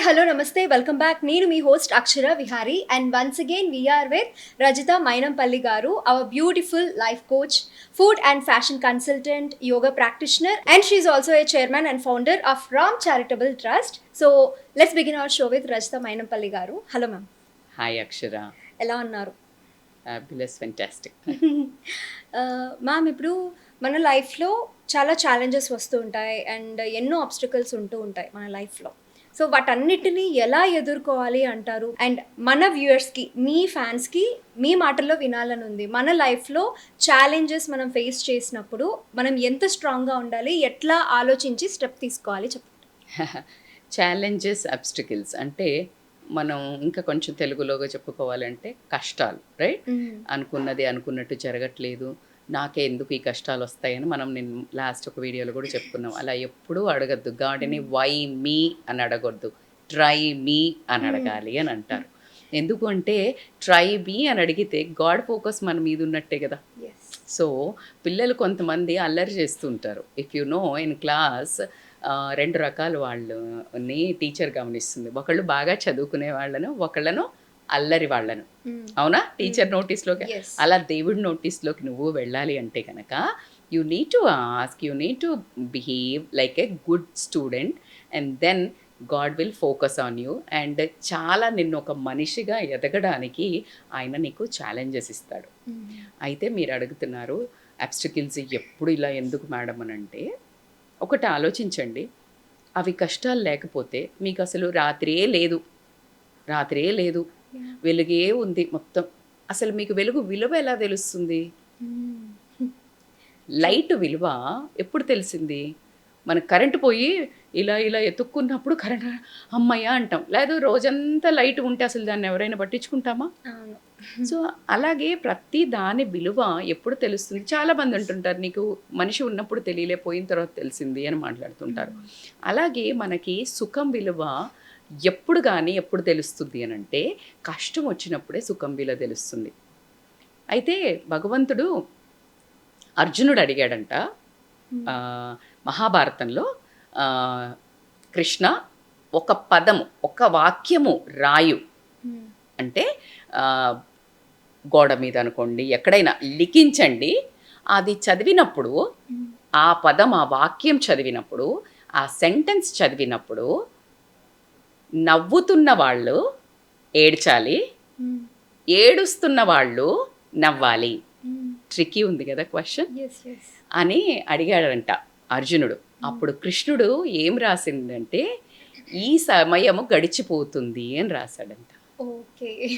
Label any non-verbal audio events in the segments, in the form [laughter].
Hi hello నమస్తే. Welcome back. నేను మీ host Akshara Vihari. And once again we are with Rajitha Mynampally garu our beautiful life coach food and fashion consultant yoga practitioner and she's also a chairman and founder of Ram charitable trust so let's begin our show with Rajitha Mynampally garu. Hello ma'am hi Akshara. ఎలా ఉన్నారు? Ma'am [laughs] ఇప్పుడు మన లైఫ్లో చాలా challenges వస్తూ ఉంటాయి. And ఎన్నో obstacles ఉంటూ ఉంటాయి మన లైఫ్లో సో వాటన్నిటిని ఎలా ఎదుర్కోవాలి అంటారు? అండ్ మన వ్యూయర్స్కి మీ ఫ్యాన్స్కి మీ మాటల్లో వినాలని ఉంది. మన లైఫ్లో ఛాలెంజెస్ మనం ఫేస్ చేసినప్పుడు మనం ఎంత స్ట్రాంగ్గా ఉండాలి? ఎట్లా ఆలోచించి స్టెప్ తీసుకోవాలి? చెప్పండి [laughs] ఛాలెంజెస్ అబ్స్టికల్స్ అంటే మనం ఇంకా కొంచెం తెలుగులోగా చెప్పుకోవాలంటే కష్టాలు రైట్? అనుకున్నది అనుకున్నట్టు జరగట్లేదు. నాకే ఎందుకు ఈ కష్టాలు వస్తాయని మనం నేను లాస్ట్ ఒక వీడియోలో కూడా చెప్పుకున్నాం. అలా ఎప్పుడూ అడగద్దు. గాడిని వై మీ అని అడగొద్దు. ట్రై మీ అని అడగాలి అని అంటారు. ఎందుకు అంటే ట్రై మీ అని అడిగితే గాడ్ ఫోకస్ మన మీద ఉన్నట్టే కదా సో పిల్లలు కొంతమంది అల్లరి చేస్తుంటారు. If you know in class రెండు రకాల వాళ్ళని టీచర్ గమనిస్తుంది. ఒకళ్ళు బాగా చదువుకునే వాళ్ళను ఒకళ్ళను అల్లరి వాళ్ళను. అవునా? టీచర్ నోటీస్లోకి? అలా దేవుడి నోటీస్లోకి నువ్వు వెళ్ళాలి అంటే కనుక you need to ask you need to behave like a good student and then God will focus on you and చాలా నిన్ను ఒక మనిషిగా ఎదగడానికి ఆయన నీకు ఛాలెంజెస్ ఇస్తాడు. అయితే మీరు అడుగుతున్నారు అబ్స్టికల్స్ ఎప్పుడు ఇలా ఎందుకు మేడం అని అంటే ఒకటి ఆలోచించండి. అవి కష్టాలు లేకపోతే మీకు అసలు రాత్రే లేదు. రాత్రే లేదు. వెలుగే ఉంది మొత్తం. అసలు మీకు వెలుగు విలువ ఎలా తెలుస్తుంది? లైట్ విలువ ఎప్పుడు తెలిసింది? మన కరెంటు పోయి ఇలా ఇలా ఎత్తుక్కున్నప్పుడు కరెంట్ అమ్మయ్య అంటాం. లేదు రోజంతా లైట్ ఉంటే అసలు దాన్ని ఎవరైనా పట్టించుకుంటామా? సో అలాగే ప్రతి దాని విలువ ఎప్పుడు తెలుస్తుంది? చాలా మంది అంటుంటారు నీకు మనిషి ఉన్నప్పుడు తెలియలే పోయిన తర్వాత తెలిసింది అని మాట్లాడుతుంటారు. అలాగే మనకి సుఖం విలువ ఎప్పుడు కానీ ఎప్పుడు తెలుస్తుంది అని అంటే కష్టం వచ్చినప్పుడే సుఖం విలువ తెలుస్తుంది. అయితే భగవంతుడు అర్జునుడు అడిగాడంట మహాభారతంలో కృష్ణ ఒక పదము ఒక వాక్యము రాయు. అంటే గోడ మీద అనుకోండి ఎక్కడైనా లిఖించండి అది చదివినప్పుడు ఆ పదం ఆ వాక్యం చదివినప్పుడు ఆ సెంటెన్స్ చదివినప్పుడు నవ్వుతున్న వాళ్ళు ఏడ్చాలి. ఏడుస్తున్న వాళ్ళు నవ్వాలి. ట్రిక్కీ ఉంది కదా క్వశ్చన్ అని అడిగాడంట అర్జునుడు. అప్పుడు కృష్ణుడు ఏం రాసిందంటే ఈ సమయము గడిచిపోతుంది అని రాశాడంట. ఓకే.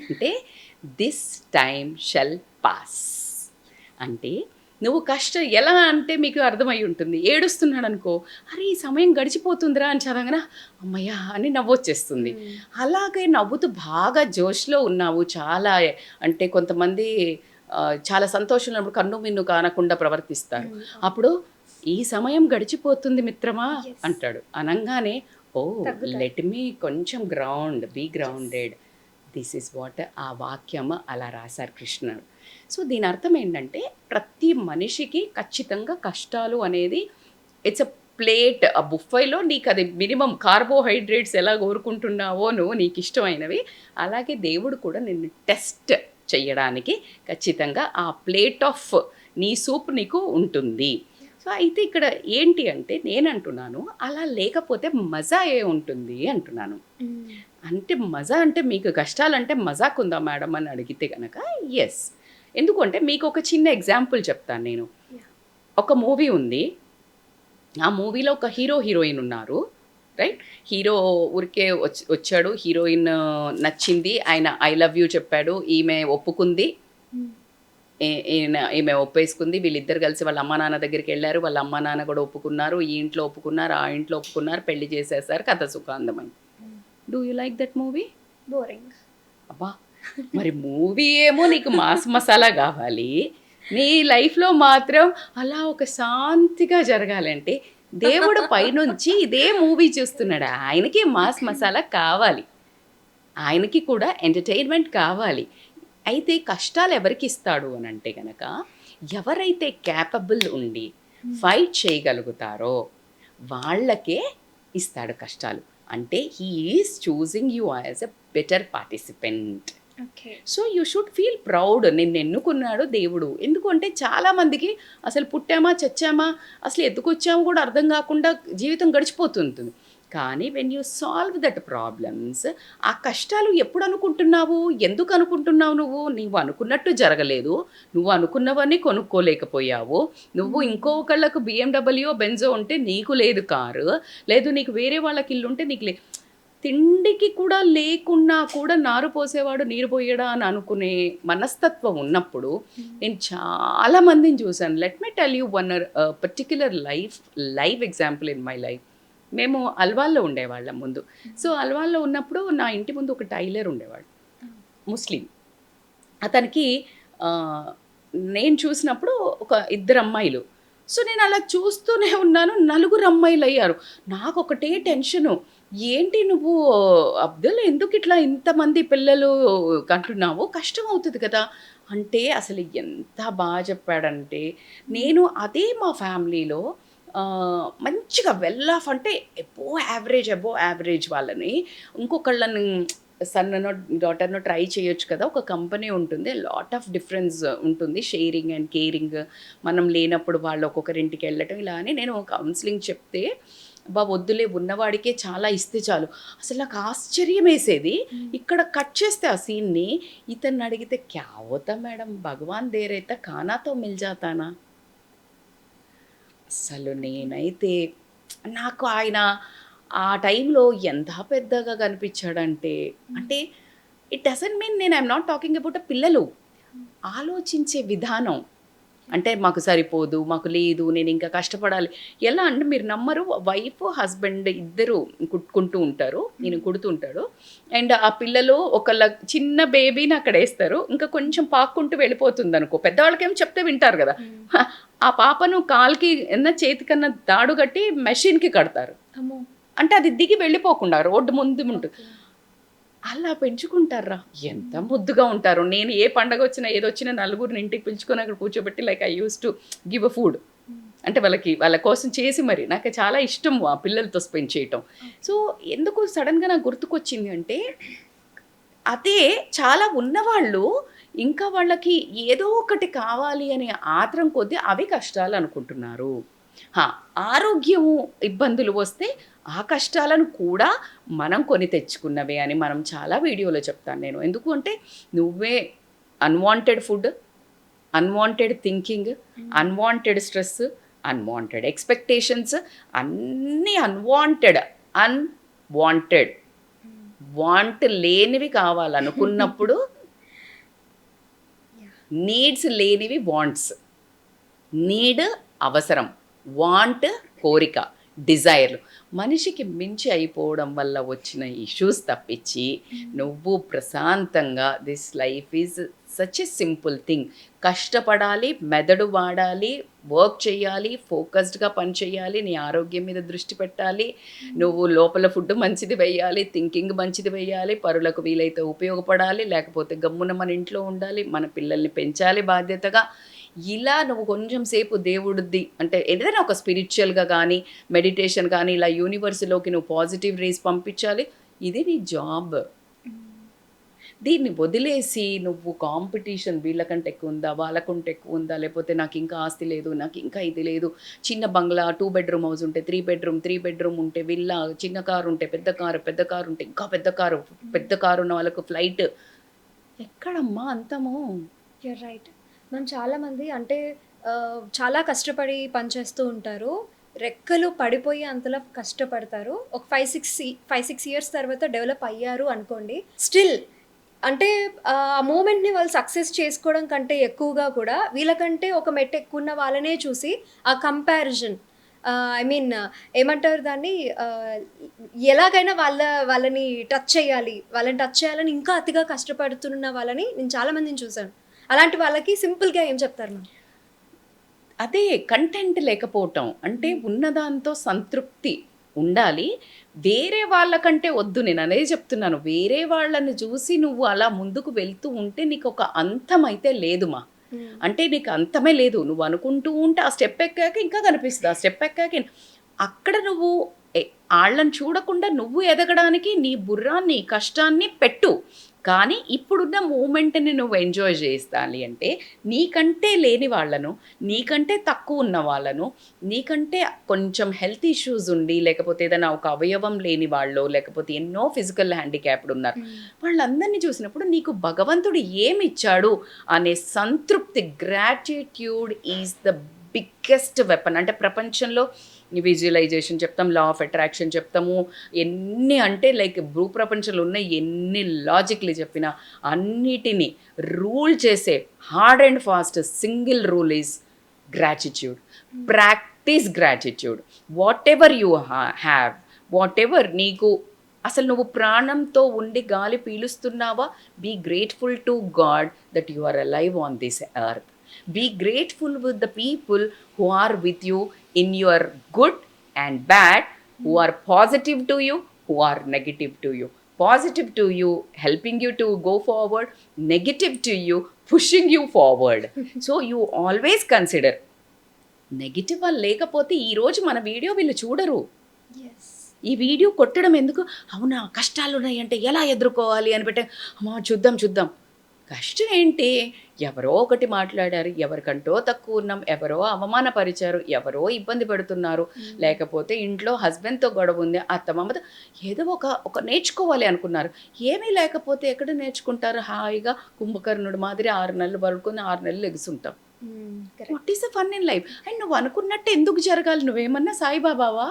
అంటే దిస్ టైమ్ షెల్ పాస్ అంటే నువ్వు కష్టం ఎలా అంటే మీకు అర్థమై ఉంటుంది. ఏడుస్తున్నాడు అనుకో అరే ఈ సమయం గడిచిపోతుందిరా అని చదవగానే అమ్మయ్యా అని నవ్వొచ్చేస్తుంది. అలాగే నవ్వుతూ బాగా జోష్లో ఉన్నావు. చాలా అంటే కొంతమంది చాలా సంతోషంలో ఉన్నప్పుడు కన్ను మిన్ను కానకుండా ప్రవర్తిస్తారు. అప్పుడు ఈ సమయం గడిచిపోతుంది మిత్రమా. అంటాడు. అనగానే ఓ. లెట్ మీ కొంచెం ground be grounded this is what ఆ వాక్యం అలా రాశారు కృష్ణుడు. సో దీని అర్థం ఏంటంటే ప్రతి మనిషికి ఖచ్చితంగా కష్టాలు అనేది ఇట్స్ అ ప్లేట్ ఆ బుఫైలో నీకు అది మినిమం కార్బోహైడ్రేట్స్ ఎలా కోరుకుంటున్నావో నువ్వు నీకు ఇష్టమైనవి అలాగే దేవుడు కూడా నిన్ను టెస్ట్ చేయడానికి ఖచ్చితంగా ఆ ప్లేట్ ఆఫ్ నీ సూప్ నీకు ఉంటుంది. సో అయితే ఇక్కడ ఏంటి అంటే నేను అంటున్నాను అలా లేకపోతే మజా ఏ ఉంటుంది అంటున్నాను. అంటే మజా అంటే మీకు కష్టాలంటే మజాక్ ఉందా మేడం అని అడిగితే కనుక ఎస్ ఎందుకంటే మీకు ఒక చిన్న ఎగ్జాంపుల్ చెప్తాను నేను. ఒక మూవీ ఉంది. ఆ మూవీలో ఒక హీరో హీరోయిన్ ఉన్నారు. రైట్? హీరో ఊరికే వచ్చి వచ్చాడు. హీరోయిన్ నచ్చింది. ఆయన ఐ లవ్ యూ చెప్పాడు. ఈమె ఒప్పుకుంది. ఈయన ఈమె ఒప్పేసుకుంది. వీళ్ళిద్దరు కలిసి వాళ్ళ అమ్మ నాన్న దగ్గరికి వెళ్ళారు. వాళ్ళ అమ్మ నాన్న కూడా ఒప్పుకున్నారు. ఈ ఇంట్లో ఒప్పుకున్నారు. ఆ ఇంట్లో ఒప్పుకున్నారు. పెళ్ళి చేసేసారు కథ సుఖాంతమైంది. Do you like that movie boring అబ్బా! మరి మూవీ ఏమో నీకు మాస్ మసాలా కావాలి. నీ లైఫ్లో మాత్రం అలా ఒక శాంతిగా జరగాలంటే దేవుడు పైనుంచి ఇదే మూవీ చూస్తున్నాడు? ఆయనకి మాస్ మసాలా కావాలి. ఆయనకి కూడా ఎంటర్టైన్మెంట్ కావాలి. అయితే కష్టాలు ఎవరికి ఇస్తాడు అని అంటే కనుక ఎవరైతే క్యాపబుల్ ఉండి ఫైట్ చేయగలుగుతారో వాళ్ళకే ఇస్తాడు కష్టాలు. అంటే he's choosing you as a better participant. So you should feel proud. నిన్ను ఎన్నుకున్నాడు దేవుడు. ఎందుకంటే చాలామందికి అసలు పుట్టామా చచ్చామా అసలు ఎందుకు వచ్చామో కూడా అర్థం కాకుండా జీవితం గడిచిపోతుంటుంది. కానీ when you solve that problems ఆ కష్టాలు ఎప్పుడు అనుకుంటున్నావు? ఎందుకు అనుకుంటున్నావు నువ్వు? నువ్వు అనుకున్నట్టు జరగలేదు. నువ్వు అనుకున్నవన్నీ కొనుక్కోలేకపోయావు. నువ్వు ఇంకొకళ్ళకు బిఎండబ్ల్యూ బెంజో ఉంటే నీకు లేదు కారు. లేదు నీకు వేరే వాళ్ళకి ఇల్లు ఉంటే నీకు లే తిండికి కూడా లేకున్నా కూడా నారు పోసేవాడు నీరు పోయడా అని అనుకునే మనస్తత్వం ఉన్నప్పుడు నేను చాలా మందిని చూశాను. Let me tell you one particular life live example in my life మేము అల్వాల్లో ఉండేవాళ్ళం ముందు. సో అల్వాల్లో ఉన్నప్పుడు నా ఇంటి ముందు ఒక టైలర్ ఉండేవాడు. ముస్లిం. అతనికి నేను చూసినప్పుడు ఒక ఇద్దరు అమ్మాయిలు. సో నేను అలా చూస్తూనే ఉన్నాను. నలుగురు అమ్మాయిలు అయ్యారు నాకు ఒకటే టెన్షను. ఏంటి నువ్వు? అబ్దుల్ ఎందుకు ఇట్లా ఇంతమంది పిల్లలు కంటున్నావు? కష్టం అవుతుంది కదా. అంటే అసలు ఎంత బాగా చెప్పాడంటే నేను అదే మా ఫ్యామిలీలో మంచిగా వెల్ ఆఫ్ అంటే ఎబో యావరేజ్ ఎబో యావరేజ్ వాళ్ళని ఇంకొకళ్ళని సన్ననో డాటర్నో ట్రై చేయొచ్చు కదా. ఒక కంపెనీ ఉంటుంది. లాట్ ఆఫ్ డిఫరెన్స్ ఉంటుంది. షేరింగ్ అండ్ కేరింగ్ మనం లేనప్పుడు వాళ్ళు ఒక్కొక్కరింటికి వెళ్ళటం ఇలా అని నేను కౌన్సిలింగ్ చెప్తే బా వద్దులే ఉన్నవాడికే చాలా ఇస్తే చాలు. అసలు నాకు ఆశ్చర్యం వేసేది ఇక్కడ కట్ చేస్తే ఆ సీన్ని ఇతన్ని అడిగితే క్యా హోతా మేడం? భగవాన్ దేరైతే కానాతో మిల్ జాతానా? అసలు నేనైతే నాకు ఆయన ఆ టైంలో ఎంత పెద్దగా కనిపించాడంటే అంటే ఇట్ డజంట్ మీన్ నేను ఐఎమ్ నాట్ టాకింగ్ అబౌట్ పిల్లలు. ఆలోచించే విధానం. అంటే మాకు సరిపోదు మాకు లేదు నేను ఇంకా కష్టపడాలి. ఎలా అంటే మీరు నమ్మరు వైఫ్ హస్బెండ్ ఇద్దరు కుట్టుకుంటూ ఉంటారు నేను కుడుతుంటాడు అండ్ ఆ పిల్లలు ఒకళ్ళ చిన్న బేబీని అక్కడ వేస్తారు ఇంకా కొంచెం పాక్కుంటూ వెళ్ళిపోతుంది అనుకో పెద్దవాళ్ళకేం చెప్తే వింటారు కదా. [laughs] ఆ పాపను కాల్కి ఎన్న చేతికన్నా దాడు కట్టి మెషిన్కి కడతారు. అంటే అది దిగి వెళ్ళిపోకుండా రోడ్డు ముందు ఉంటుంది. అలా పెంచుకుంటారా ఎంత ముద్దుగా ఉంటారు. నేను ఏ పండగ వచ్చినా ఏదో వచ్చినా నలుగురిని ఇంటికి పిలుచుకొని అక్కడ కూర్చోబెట్టి like I use to give a food అంటే వాళ్ళకి వాళ్ళ కోసం చేసి మరి. నాకు చాలా ఇష్టం ఆ పిల్లలతో స్పెండ్ చేయటం. సో ఎందుకు సడన్గా నాకు గుర్తుకొచ్చింది అంటే అదే చాలా ఉన్నవాళ్ళు ఇంకా వాళ్ళకి ఏదో ఒకటి కావాలి అనే ఆత్రం కొద్దీ అవి కష్టాలు అనుకుంటున్నారు. హా, ఆరోగ్యము ఇబ్బందులు వస్తే ఆ కష్టాలను కూడా మనం కొని తెచ్చుకున్నవే అని మనం చాలా వీడియోలో చెప్తాను నేను. ఎందుకు అంటే నువ్వే unwanted food unwanted thinking unwanted stress unwanted expectations అన్నీ అన్వాంటెడ్ అన్వాంటెడ్ వాంట్ లేనివి కావాలనుకున్నప్పుడు [laughs] నీడ్స్ లేనివి వాంట్స్ నీడ్ అవసరం. వాంట్ కోరిక. డిజైర్లు. మనిషికి మించి అయిపోవడం వల్ల వచ్చిన ఇష్యూస్ తప్పించి నువ్వు ప్రశాంతంగా this life is such a simple thing. కష్టపడాలి మెదడు వాడాలి వర్క్ చేయాలి ఫోకస్డ్గా పని చేయాలి నీ ఆరోగ్యం మీద దృష్టి పెట్టాలి. నువ్వు లోపల ఫుడ్ మంచిది వేయాలి థింకింగ్ మంచిది వేయాలి పరులకు వీలైతే ఉపయోగపడాలి లేకపోతే గమ్మున మన ఇంట్లో ఉండాలి మన పిల్లల్ని పెంచాలి బాధ్యతగా. ఇలా నువ్వు కొంచెం సేపు దేవుడిది అంటే ఏదైనా ఒక స్పిరిచువల్గా కానీ మెడిటేషన్ కానీ ఇలా యూనివర్స్లోకి నువ్వు పాజిటివ్ రేస్ పంపించాలి. ఇది నీ జాబ్ దీన్ని వదిలేసి నువ్వు కాంపిటీషన్ వీళ్ళకంటే ఎక్కువ ఉందా వాళ్ళకంటే ఎక్కువ ఉందా లేకపోతే నాకు ఇంకా ఆస్తి లేదు నాకు ఇంకా ఇది లేదు. చిన్న బంగ్లా టూ బెడ్రూమ్ హౌస్ ఉంటే త్రీ బెడ్రూమ్ త్రీ బెడ్రూమ్ ఉంటే విల్లా చిన్న కారు ఉంటే పెద్ద కారు పెద్ద కారు ఉంటే ఇంకా పెద్ద కారు పెద్ద కారు ఉన్న వాళ్ళకు ఫ్లైట్ ఎక్కడమ్మా అంతము? రైట్ మనం చాలామంది అంటే చాలా కష్టపడి పనిచేస్తూ ఉంటారు. రెక్కలు పడిపోయి అంతలా కష్టపడతారు. ఒక five six five six years తర్వాత డెవలప్ అయ్యారు అనుకోండి. స్టిల్ అంటే ఆ మూమెంట్ని వాళ్ళు సక్సెస్ చేసుకోవడం కంటే ఎక్కువగా కూడా వీళ్ళకంటే ఒక మెట్ ఎక్కువ ఉన్న వాళ్ళనే చూసి ఆ కంపారిజన్ ఐ మీన్ ఏమంటారు దాన్ని? ఎలాగైనా వాళ్ళ వాళ్ళని టచ్ చేయాలి. వాళ్ళని టచ్ చేయాలని ఇంకా అతిగా కష్టపడుతున్న వాళ్ళని నేను చాలా మందిని చూశాను. అలాంటి వాళ్ళకి సింపుల్గా ఏం చెప్తారు మ్యామ్? అదే కంటెంట్ లేకపోవటం. అంటే ఉన్నదాంతో సంతృప్తి ఉండాలి. వేరే వాళ్ళకంటే వద్దు. నేను అనేది చెప్తున్నాను. వేరే వాళ్ళని చూసి నువ్వు అలా ముందుకు వెళ్తూ ఉంటే నీకు ఒక అంతం అయితే లేదుమా అంటే నీకు అంతమే లేదు. నువ్వు అనుకుంటూ ఉంటే ఆ స్టెప్ ఎక్కాక ఇంకా కనిపిస్తుంది. ఆ స్టెప్ ఎక్కాక అక్కడ నువ్వు వాళ్ళని చూడకుండా నువ్వు ఎదగడానికి నీ బుర్రాన్ని కష్టాన్ని పెట్టు. కానీ ఇప్పుడున్న మూమెంట్ని నువ్వు ఎంజాయ్ చేస్తాలి అంటే నీకంటే లేని వాళ్ళను నీకంటే తక్కువ ఉన్న వాళ్ళను నీకంటే కొంచెం హెల్త్ ఇష్యూస్ ఉండి లేకపోతే ఏదైనా ఒక అవయవం లేని వాళ్ళు లేకపోతే ఎన్నో ఫిజికల్ హ్యాండిక్యాప్డ్ ఉన్నారు. వాళ్ళందరినీ చూసినప్పుడు నీకు భగవంతుడు ఏమి ఇచ్చాడు అనే సంతృప్తి gratitude is the biggest weapon అంటే ప్రపంచంలో విజువలైజేషన్ చెప్తాం లా ఆఫ్ అట్రాక్షన్ చెప్తాము. ఎన్ని అంటే లైక్ భూ ప్రపంచంలో ఉన్న ఎన్ని లాజిక్లు చెప్పినా అన్నిటినీ రూల్ చేసే hard and fast single rule is gratitude practice gratitude whatever you have whatever నీకు అసలు నువ్వు ప్రాణంతో ఉండి గాలి పీలుస్తున్నావా? Be grateful to God that you are alive on this earth be grateful with the people who are with you in your good and bad who are positive to you who are negative to you positive to you helping you to go forward negative to you pushing you forward so you always consider negative వాళ్ళు లేకపోతే ఈరోజు మన video వీళ్ళు చూడరు. ఈ video కొట్టడం ఎందుకు? అవునా కష్టాలు ఉన్నాయంటే ఎలా ఎదుర్కోవాలి అని పెట్టే అమ్మా చూద్దాం చూద్దాం. కష్టం ఏంటి? ఎవరో ఒకటి మాట్లాడారు ఎవరికంటో తక్కువ ఉన్నాం ఎవరో అవమానపరిచారు ఎవరో ఇబ్బంది పెడుతున్నారు. లేకపోతే ఇంట్లో హస్బెండ్తో గొడవ ఉంది అత్తమామతో ఏదో ఒక ఒక నేర్చుకోవాలి అనుకున్నారు. ఏమీ లేకపోతే ఎక్కడ నేర్చుకుంటారు? హాయిగా కుంభకర్ణుడు మాదిరి ఆరు నెలలు పడుకొని ఆరు నెలలు ఎగుసుంటాం what is the fun in life? And నువ్వు అనుకున్నట్టు ఎందుకు జరగాలి? నువ్వేమన్నా సాయిబాబావా?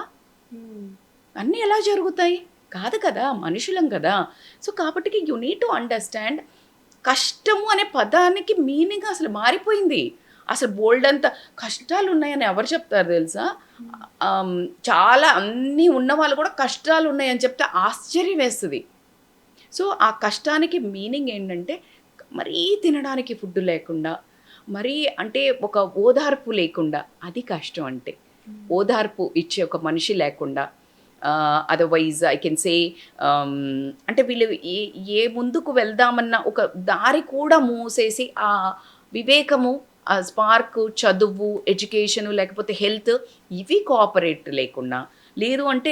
అన్నీ ఎలా జరుగుతాయి? కాదు కదా మనుషులం కదా. సో కాబట్టి యు నీడ్ టు అండర్స్టాండ్ కష్టము అనే పదానికి మీనింగ్ అసలు మారిపోయింది. అసలు బోల్డ్ అంత కష్టాలు ఉన్నాయని ఎవరు చెప్తారు తెలుసా? చాలా అన్నీ ఉన్న వాళ్ళు కూడా కష్టాలు ఉన్నాయని చెప్తే ఆశ్చర్యం వేస్తుంది. సో ఆ కష్టానికి మీనింగ్ ఏంటంటే మరీ తినడానికి ఫుడ్ లేకుండా మరీ అంటే ఒక ఓదార్పు లేకుండా అది కష్టం అంటే. ఓదార్పు ఇచ్చే ఒక మనిషి లేకుండా అదర్వైజ్ ఐ కెన్ సే అంటే వీళ్ళు ఏ ఏ ముందుకు వెళ్దామన్న ఒక దారి కూడా మూసేసి ఆ వివేకము ఆ స్పార్క్ చదువు ఎడ్యుకేషను లేకపోతే హెల్త్ ఇవి కోఆపరేట్ లేకుండా లేదు అంటే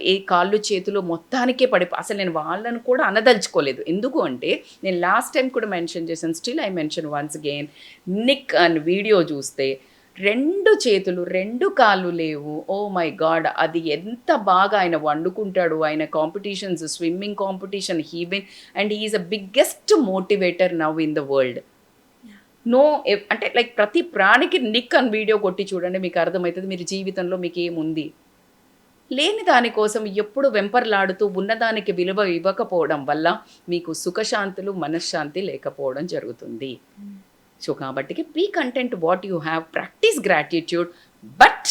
ఏ కాళ్ళు చేతులు మొత్తానికే పడి అసలు నేను వాళ్ళను కూడా అనదలుచుకోలేదు. ఎందుకు అంటే నేను లాస్ట్ టైం కూడా మెన్షన్ చేశాను still I mention once again Nick and video చూస్తే రెండు చేతులు రెండు కాళ్ళు లేవు. ఓ మై గాడ్ అది ఎంత బాగా ఆయన వండుకుంటాడు. ఆయన competitions swimming competition he win and he's a biggest motivator now in the world no అంటే లైక్ ప్రతి ప్రాణికి నిక్ అని వీడియో కొట్టి చూడండి మీకు అర్థమవుతుంది మీరు జీవితంలో మీకు ఏముంది. లేని దానికోసం ఎప్పుడు వెంపర్లాడుతూ ఉన్నదానికి విలువ ఇవ్వకపోవడం వల్ల మీకు సుఖశాంతులు మనశ్శాంతి లేకపోవడం జరుగుతుంది. సో కాబట్టి be content what you have practice gratitude but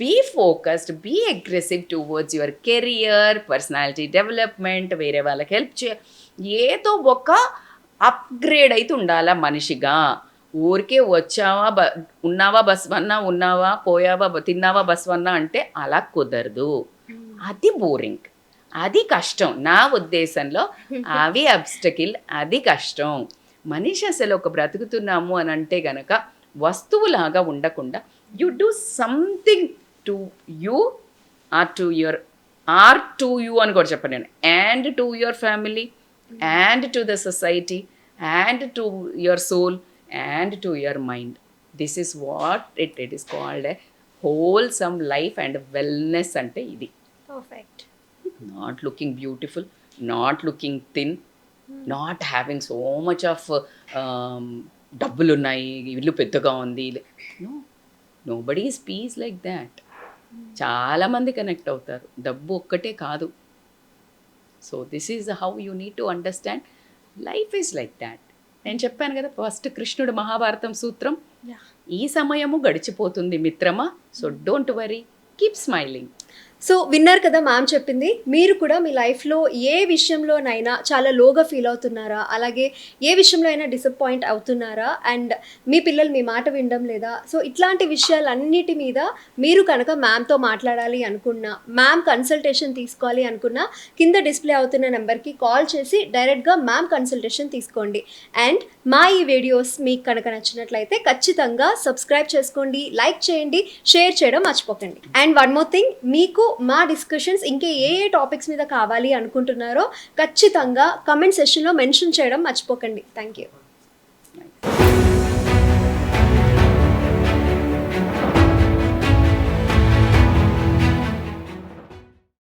be focused be aggressive towards your career personality development వేరే వాళ్ళకి హెల్ప్ చే ఏదో ఒక అప్గ్రేడ్ అయితే ఉండాలా మనిషిగా. ఊరికే వచ్చావా బ ఉన్నావా బస్ వన్నా ఉన్నావా పోయావా తిన్నావా బస్ వన్నా అంటే అలా కుదరదు. అది బోరింగ్ అది కష్టం. నా ఉద్దేశంలో [laughs] అవి అబ్స్టకిల్ అది కష్టం. మనిషి అసలు ఒక బ్రతుకుతున్నాము అని అంటే గనక వస్తువులాగా ఉండకుండా you do something to you or to your or to you అని కూడా చెప్పాను నేను. And to your family and to the society and to your soul and to your mind this is what it it is called a wholesome life and wellness అంటే ఇది. Perfect not looking beautiful not looking thin not having so much of um, డబ్బులు ఉన్నాయి ఇల్లు పెద్దగా ఉంది. No nobody is peace like that చాలామంది connect అవుతారు. డబ్బు ఒక్కటే కాదు. So this is how you need to understand life is like that నేను చెప్పాను కదా ఫస్ట్ కృష్ణుడు మహాభారతం సూత్రం. ఈ సమయము గడిచిపోతుంది మిత్రమా? So don't worry keep smiling so విన్నారు కదా మ్యామ్ చెప్పింది. మీరు కూడా మీ లైఫ్లో ఏ విషయంలోనైనా చాలా లోగా ఫీల్ అవుతున్నారా? అలాగే ఏ విషయంలో అయినా డిసప్పాయింట్ అవుతున్నారా? అండ్ మీ పిల్లలు మీ మాట వినడం లేదా? సో ఇట్లాంటి విషయాలన్నిటి మీద మీరు కనుక మ్యామ్తో మాట్లాడాలి అనుకున్నా మ్యామ్ కన్సల్టేషన్ తీసుకోవాలి అనుకున్నా కింద డిస్ప్లే అవుతున్న నెంబర్కి కాల్ చేసి డైరెక్ట్గా మ్యామ్ కన్సల్టేషన్ తీసుకోండి. అండ్ మా ఈ వీడియోస్ మీకు కనుక నచ్చినట్లయితే ఖచ్చితంగా సబ్స్క్రైబ్ చేసుకోండి లైక్ చేయండి షేర్ చేయడం మర్చిపోకండి. అండ్ వన్ మోర్ థింగ్ మీకు మా డిస్కషన్స్ ఇంకా ఏ ఏ టాపిక్స్ మీద కావాలి అనుకుంటున్నారో ఖచ్చితంగా కమెంట్ సెషన్లో మెన్షన్ చేయడం మర్చిపోకండి. Thank you